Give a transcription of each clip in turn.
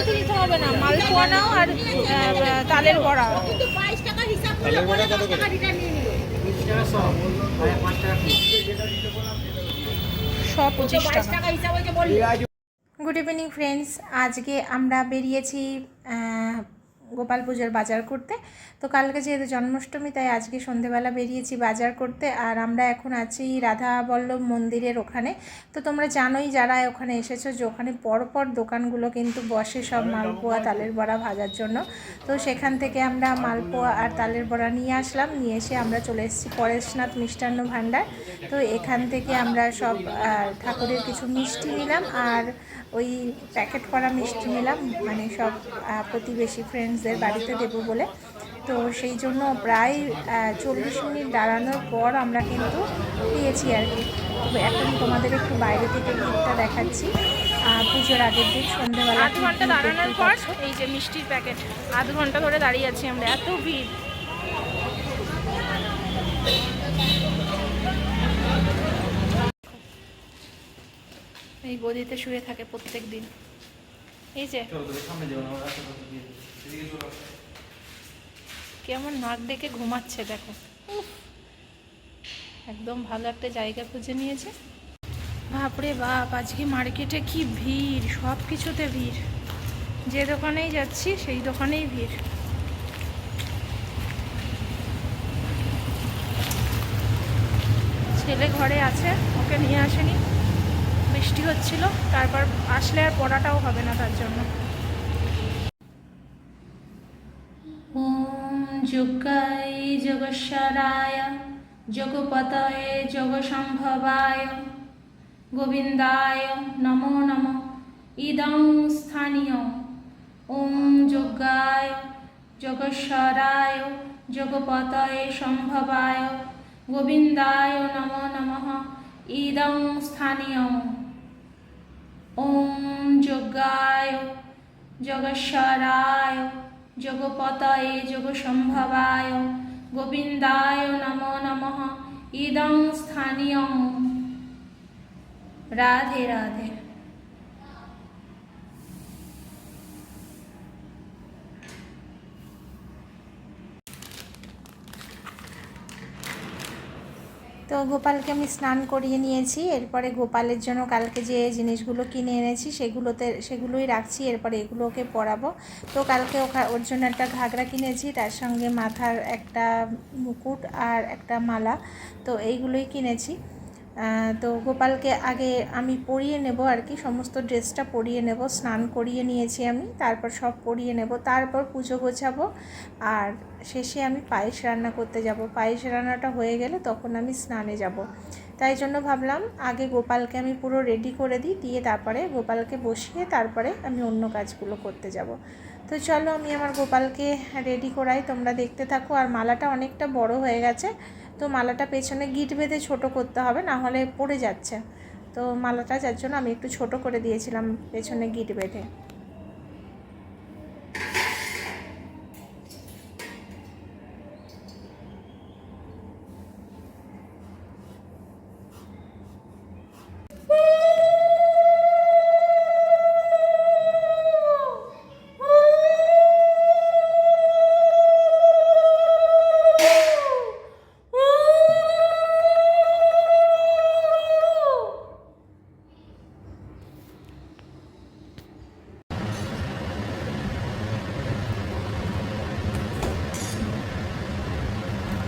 বেশি নিতে হবে না মালপোয়া নাও আর তালের বড়া। তালের কত সব পঁচিশ টাকা। গুড ইভিনিং ফ্রেন্ডস আজকে আমরা বেরিয়েছি আহ, গোপাল পুজোর বাজার করতে। তো কালকে যেহেতু জন্মাষ্টমী, তাই আজকে সন্ধেবেলা বেরিয়েছি বাজার করতে। আর আমরা এখন আছি রাধা বল্লভ মন্দিরের ওখানে। তো তোমরা জানোই যারা ওখানে এসেছ যে ওখানে পরপর দোকানগুলো কিন্তু বসে সব মালপোয়া তালের বড়া ভাজার জন্য। তো সেখান থেকে আমরা মালপোয়া আর তালের বড়া নিয়ে আসলাম। নিয়ে এসে আমরা চলে এসেছি পরেশনাথ মিষ্টান্ন ভাণ্ডার। তো এখান থেকে আমরা সব ঠাকুরের কিছু মিষ্টি নিলাম। আর ওই প্যাকেট করা মিষ্টি নিলাম মানে সব প্রতিবেশী ফ্রেন্ডসদের বাড়িতে দেবো বলে। তো সেই জন্য প্রায় চল্লিশ মিনিট দাঁড়ানোর পর আমরা কিন্তু পেয়েছি আর কি। এখন তোমাদের একটু বাইরে থেকে ভিড়টা দেখাচ্ছি। পুজোর আগের দিন সন্ধ্যেবেলা আধ ঘণ্টা দাঁড়ানোর পর এই যে মিষ্টির প্যাকেট আধ ঘণ্টা ধরে দাঁড়িয়ে আছি আমরা এত ভিড়। এই গদিতে শুয়ে থাকে প্রত্যেক দিন এই যে কেমন নাক ডেকে ঘুমাচ্ছে দেখো। একদম ভালো একটা জায়গা খুঁজে নিয়েছে। বাপরে বাপ আজকে মার্কেটে কি ভিড় সব কিছুতে ভিড়। যে দোকানেই যাচ্ছি সেই দোকানেই ভিড়। ছেলে ঘরে আছে ওকে নিয়ে আসেনি। বৃষ্টি হচ্ছিল, তারপর আসলে আর পড়াটাও হবে না তার জন্য। ওম যোগায় যোগস্বরায় যোগপতয়ে যোগসম্ভবায়, গোবিন্দায় নমো নম। ইদং স্থানীয়। ওম যজ্ঞায় যোগস্বরায় যোগপতয়ে সম্ভবায়, গোবিন্দায় নমো নমঃ। ইদং স্থানীয়। ওম যোগায় যোগস্বরায় যোগপতয়ে যোগসম্ভবায় গোবিন্দায় নম নম। ইদং স্থানীয় রাধে রাধে। তো গোপালকে আমি স্নান করিয়ে নিয়েছি, এরপরে গোপালের জন্য কালকে যে জিনিসগুলো কিনে এনেছি সেগুলোতে, সেগুলোই রাখছি, এরপরে এগুলোকে পরাবো। তো কালকে ওখা, ওর জন্য একটা ঘাগরা কিনেছি, তার সঙ্গে মাথার একটা মুকুট আর একটা মালা, তো এইগুলোই কিনেছি। তো গোপালকে আগে আমি পরিয়ে নেব আর কি, সমস্ত ড্রেসটা পরিয়ে নেব, স্নান করিয়ে নিয়েছি আমি, তারপর সব পরিয়ে নেব, তারপর পুজো গোছাবো আর শেষে আমি পায়েস রান্না করতে যাব। পায়েস রান্নাটা হয়ে গেলে তখন আমি স্নানে যাব। তাই জন্য ভাবলাম আগে গোপালকে আমি পুরো রেডি করে দিই, দিয়ে তারপরে গোপালকে বসিয়ে তারপরে আমি অন্য কাজগুলো করতে যাব। তো চলো আমি আমার গোপালকে রেডি করাই, তোমরা দেখতে থাকো। আর মালাটা অনেকটা বড় হয়ে গেছে। তো মালাটা পেছনে গিট বেঁধে ছোটো করতে হবে, না হলে পড়ে যাচ্ছে। তো মালাটা যার জন্য আমি একটু ছোট করে দিয়েছিলাম পেছনে গিট বেঁধে।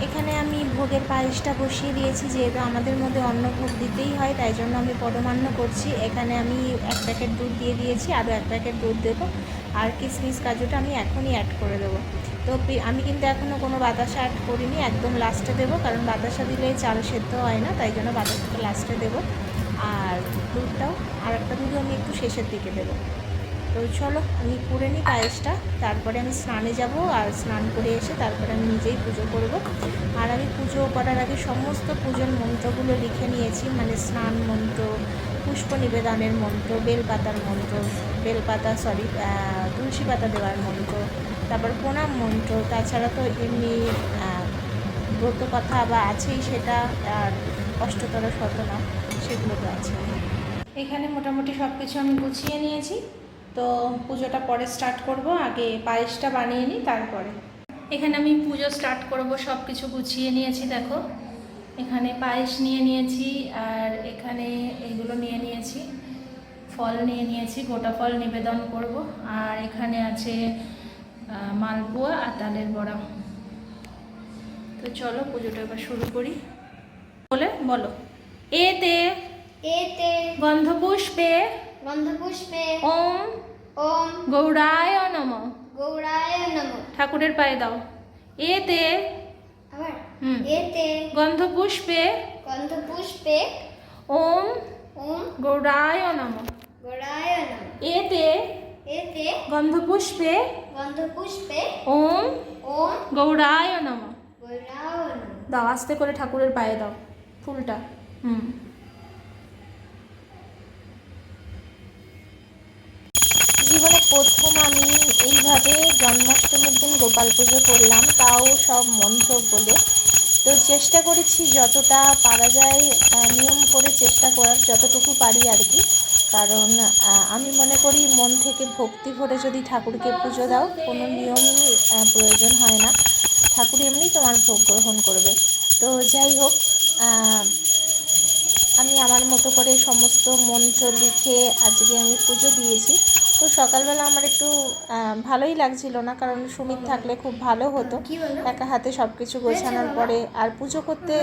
এখানে আমি ভোগের পায়েসটা বসিয়ে দিয়েছি, যেহেতু আমাদের মধ্যে অন্ন ভোগ দিতেই হয়, তাই জন্য আমি পরমান্ন করছি। এখানে আমি এক প্যাকেট দুধ দিয়ে দিয়েছি, আরও এক প্যাকেট দুধ দেবো। আর কিশমিশ কাজুটা আমি এখনই অ্যাড করে দেবো। তো আমি কিন্তু এখনও কোনো বাতাসা অ্যাড করিনি, একদম লাস্টে দেবো, কারণ বাতাসা দিলে চাল সেদ্ধ হয় না, তাই জন্য বাতাসাটা লাস্টে দেবো। আর দুধটাও আর একটা দুধও আমি একটু শেষের দিকে দেবো। তো চলো, আমি করে নিই পায়েসটা। তারপরে আমি স্নানে যাব আর স্নান করে এসে তারপরে আমি নিজেই পুজো করব। আর আমি পুজো করার আগে সমস্ত পুজোর মন্ত্রগুলো লিখে নিয়েছি মানে স্নান মন্ত্র, পুষ্প নিবেদনের মন্ত্র, বেলপাতার মন্ত্র, বেলপাতা সরি তুলসী পাতা দেওয়ার মন্ত্র, তারপর প্রণাম মন্ত্র, তাছাড়া তো এমনি ব্রত কথা বা আছেই সেটা, আর অষ্টতর শতনাম সেগুলো তো আছে এখানে মোটামুটি সব কিছু আমি গুছিয়ে নিয়েছি। তো পুজোটা পরে স্টার্ট করব আগে পায়েসটা বানিয়ে নিই তারপরে। এখানে আমি পুজো স্টার্ট করব সব কিছু গুছিয়ে নিয়েছি দেখো। এখানে পায়েস নিয়ে নিয়েছি আর এখানে এগুলো নিয়ে নিয়েছি। ফল নিয়ে নিয়েছি গোটা ফল নিবেদন করব। আর এখানে আছে মালপোয়া আর তালের বড়া। তো চলো পুজোটা এবার শুরু করি। বলে বলো। এতে এতে গন্ধপুষ্পে গন্ধপুষ্পে ওম ওম গৌরায় নম। গৌরায় নম। ঠাকুরের পায়ে দাও। এতে আবার এতে গন্ধপুষ্পে গন্ধপুষ্পে ওম ওম গৌরায় নম। গৌরায় নম। এতে এতে গন্ধপুষ্পে গন্ধপুষ্পে ওম ওম গৌরায় নম। গৌরায় নম। দাও আস্তে করে ঠাকুরের পায়ে দাও ফুলটা। হুম জীবনে প্রথম আমি এইভাবে জন্মাষ্টমীর দিন গোপাল পুজো করলাম, তাও সব মন্ত্র বলে তো চেষ্টা করেছি যতটা পারা যায় নিয়ম করে চেষ্টা করার যতটুকু পারি আর কি। কারণ আমি মনে করি মন থেকে ভক্তি ভরে যদি ঠাকুরকে পুজো দাও, কোনো নিয়মই প্রয়োজন হয় না। ঠাকুর এমনি তোমার ভোগ গ্রহণ করবে। তো যাই হোক আমি আমার মতো করে সমস্ত মন্ত্র লিখে আজকে আমি পুজো দিয়েছি। তো সকালবেলা আমার একটু ভালোই লাগছিল না কারণ সুমিত থাকলে খুব ভালো হতো। একা হাতে সব কিছু গোছানোর পরে আর পুজো করতে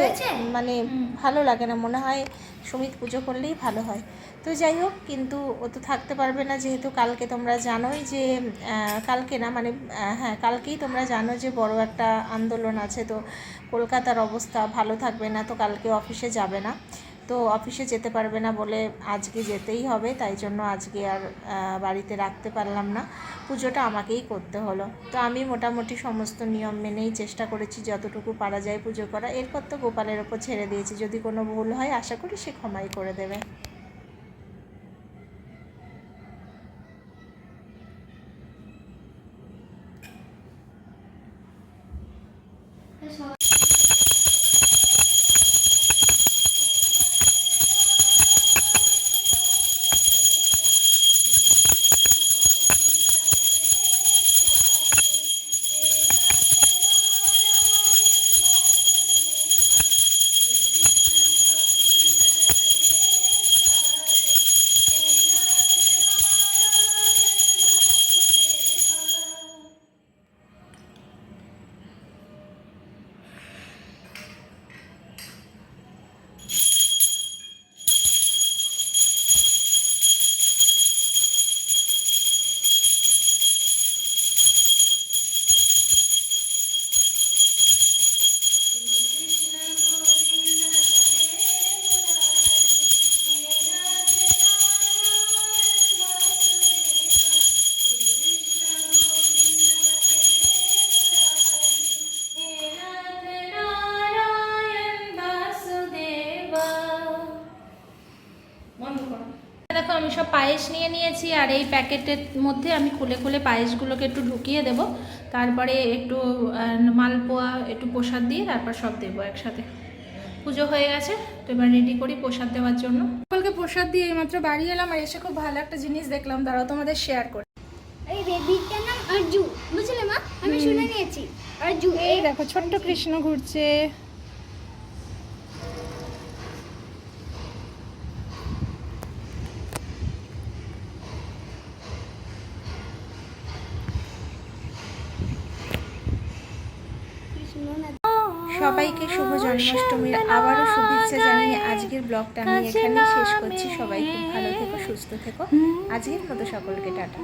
মানে ভালো লাগে না মনে হয় সুমিত পুজো করলেই ভালো হয়। তো যাই হোক কিন্তু ও তো থাকতে পারবে না যেহেতু কালকে তোমরা জানোই যে কালকে না মানে হ্যাঁ কালকেই তোমরা জানো যে বড় একটা আন্দোলন আছে তো কলকাতার অবস্থা ভালো থাকবে না তো কালকে অফিসে যাবে না। তো অফিসে যেতে পারবে না বলে আজকে যেতেই হবে, তাই জন্য আজকে আর বাড়িতে রাখতে পারলাম না। পুজোটা আমাকেই করতে হলো। তো আমি মোটামুটি সমস্ত নিয়ম মেনেই চেষ্টা করেছি যতটুকু পারা যায় পুজো করা। এরপর তো গোপালের ওপর ছেড়ে দিয়েছি। যদি কোনো ভুল হয়, আশা করি সে ক্ষমাই করে দেবে। দেখো আমি সব পায়েস নিয়ে নিয়েছি আর এই প্যাকেটের মধ্যে আমি খুলে খুলে পায়েসগুলোকে একটু ঢুকিয়ে দেব। তারপরে একটু মালপোয়া একটু প্রসাদ দিয়ে তারপর সব দেবো একসাথে। পুজো হয়ে গেছে তো এবার রেডি করি প্রসাদ দেওয়ার জন্য। সকলকে প্রসাদ দিয়ে এইমাত্র বাড়ি এলাম আর এসে খুব ভালো একটা জিনিস দেখলাম। দাঁড়াও তোমাদের শেয়ার করি। এই বেবিটার নাম? অর্জু বুঝলে মা? আমি শুনে নিয়েছি। অর্জু এই দেখো ছোট্ট কৃষ্ণ ঘুরছে। সবাইকে শুভ জন্মাষ্টমীর আবারও শুভেচ্ছা জানিয়ে আজকের ব্লগটা আমি এখানেই শেষ করছি। সবাই খুব ভালো থেকো, সুস্থ থেকো। আজকের মতো সকলকে টাটা।